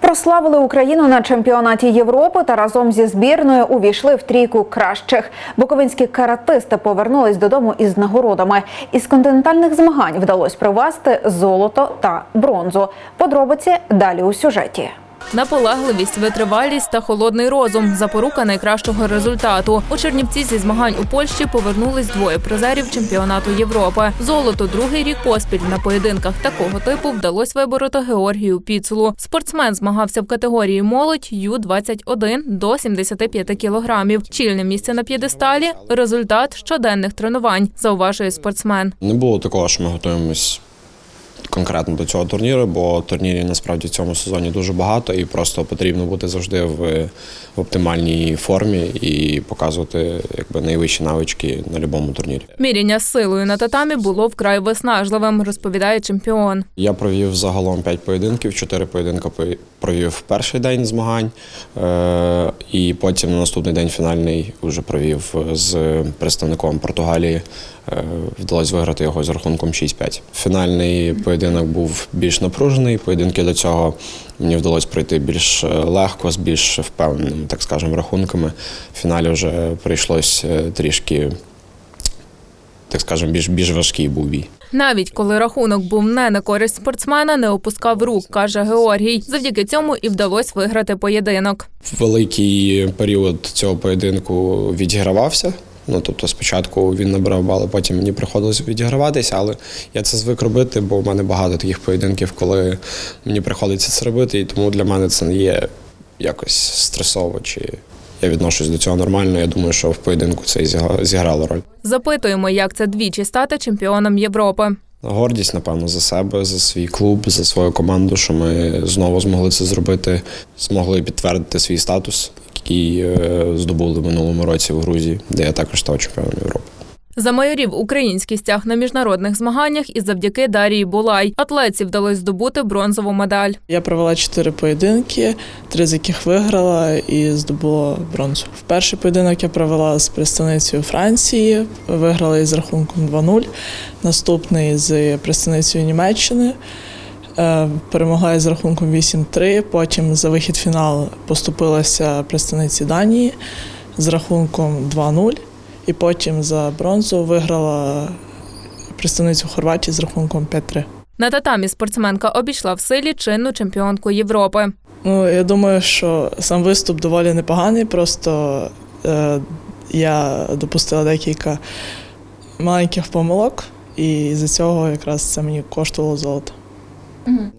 Прославили Україну на чемпіонаті Європи та разом зі збірною увійшли в трійку кращих. Буковинські каратисти повернулись додому із нагородами. Із континентальних змагань вдалося привезти золото та бронзу. Подробиці далі у сюжеті. Наполегливість, витривалість та холодний розум запорука найкращого результату. У Чернівці зі змагань у Польщі повернулись двоє призерів чемпіонату Європи. Золото другий рік поспіль на поєдинках такого типу вдалося вибороти Георгію Піцулу. Спортсмен змагався в категорії молодь Ю-21 до 75 кілограмів. Чільне місце на п'єдесталі – результат щоденних тренувань, зауважує спортсмен. Не було такого, що ми готуємось конкретно до цього турніру, бо турнірів насправді в цьому сезоні дуже багато, і просто потрібно бути завжди в, в оптимальній формі і показувати якби найвищі навички на будь-якому турнірі. Міряння силою на татамі було вкрай виснажливим, розповідає чемпіон. Я провів загалом 5 поєдинків, 4 поєдинки провів перший день змагань, е- і потім на наступний день фінальний вже провів з представником Португалії. Е, Вдалося виграти його з рахунком 6-5. Фінальний поєдинок був більш напружений. Поєдинки до цього мені вдалося пройти більш е, легко, з більш впевненими, так скажемо, рахунками. В фіналі вже прийшлось е, трішки, так скажемо, більш, більш важкий був бій. Навіть коли рахунок був не на користь спортсмена, не опускав рук, каже Георгій. Завдяки цьому і вдалося виграти поєдинок. великий період цього поєдинку відігравався. Ну тобто, спочатку він набирав бали, потім мені приходилось відіграватися, але я це звик робити, бо в мене багато таких поєдинків, коли мені приходиться це робити, і тому для мене це не є якось стресово, чи я відношусь до цього нормально. Я думаю, що в поєдинку це і зіграло роль. Запитуємо, як це двічі стати чемпіоном Європи. Гордість, напевно, за себе, за свій клуб, за свою команду, що ми знову змогли це зробити, змогли підтвердити свій статус, який е, здобули в минулому році в Грузії, де я також став чемпіоном Європи. Замайорів український стяг на міжнародних змаганнях і завдяки Дарії Булай. Атлетці вдалося здобути бронзову медаль. Я провела чотири поєдинки, три з яких виграла і здобула бронзу. В перший поєдинок я провела з представницею Франції, виграла із рахунком 2-0. Наступний з представницею Німеччини. е, Перемогла із рахунком 8-3. Потім за вихід в фінал поступилася представниці Данії з рахунком 2-0. І потім за бронзу виграла представницю Хорватії з рахунком 5-3. На татамі спортсменка обійшла в силі чинну чемпіонку Європи. Ну, я думаю, що сам виступ доволі непоганий, просто е, я допустила декілька маленьких помилок, і з-за цього якраз це мені коштувало золото.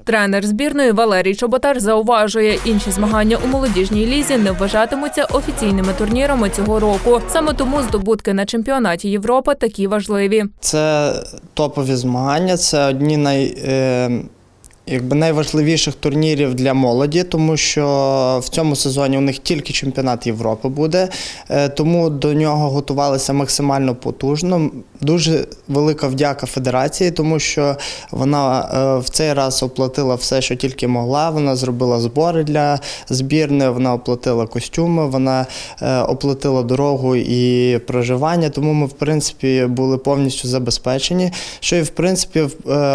Тренер збірної Валерій Чоботар зауважує, інші змагання у молодіжній лізі не вважатимуться офіційними турнірами цього року. Саме тому здобутки на чемпіонаті Європи такі важливі. Це топові змагання, це одні най, е, якби найважливіших турнірів для молоді, тому що в цьому сезоні у них тільки чемпіонат Європи буде, е, тому до нього готувалися максимально потужно. Дуже велика вдяка федерації, тому що вона е, в цей раз оплатила все, що тільки могла. Вона зробила збори для збірної, вона оплатила костюми, вона е, оплатила дорогу і проживання. Тому ми, в принципі, були повністю забезпечені, що і в принципі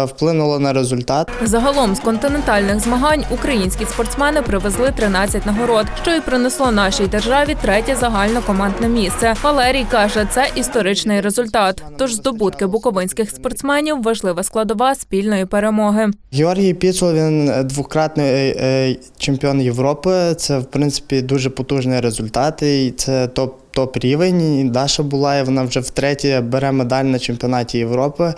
вплинуло на результат. Загалом з континентальних змагань українські спортсмени привезли 13 нагород, що й принесло нашій державі третє загальнокомандне місце. Валерій каже, це історичний результат. Тож здобутки буковинських спортсменів важлива складова спільної перемоги. Георгій Піцул, він двократний е, е, чемпіон Європи. Це, в принципі, дуже потужний результат. І це топ. Топ рівень. І Даша Булаєв, вона вже втретє бере медаль на чемпіонаті Європи. Е,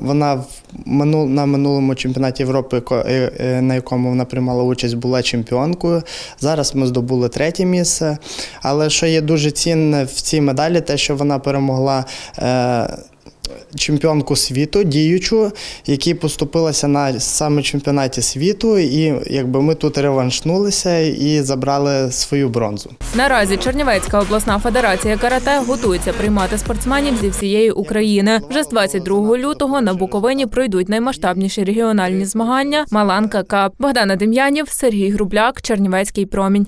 Вона на минулому чемпіонаті Європи, е, е, на якому вона приймала участь, була чемпіонкою. Зараз ми здобули третє місце. Але що є дуже цінне в цій медалі, те, що вона перемогла. Чемпіонку світу, діючу, якій поступилася на саме чемпіонаті світу, і якби ми тут реваншнулися і забрали свою бронзу. Наразі Чернівецька обласна федерація карате готується приймати спортсменів зі всієї України. Вже з 22 лютого на Буковині пройдуть наймасштабніші регіональні змагання Маланка Кап. Богдана Дем'янів, Сергій Грубляк, Чернівецький промінь.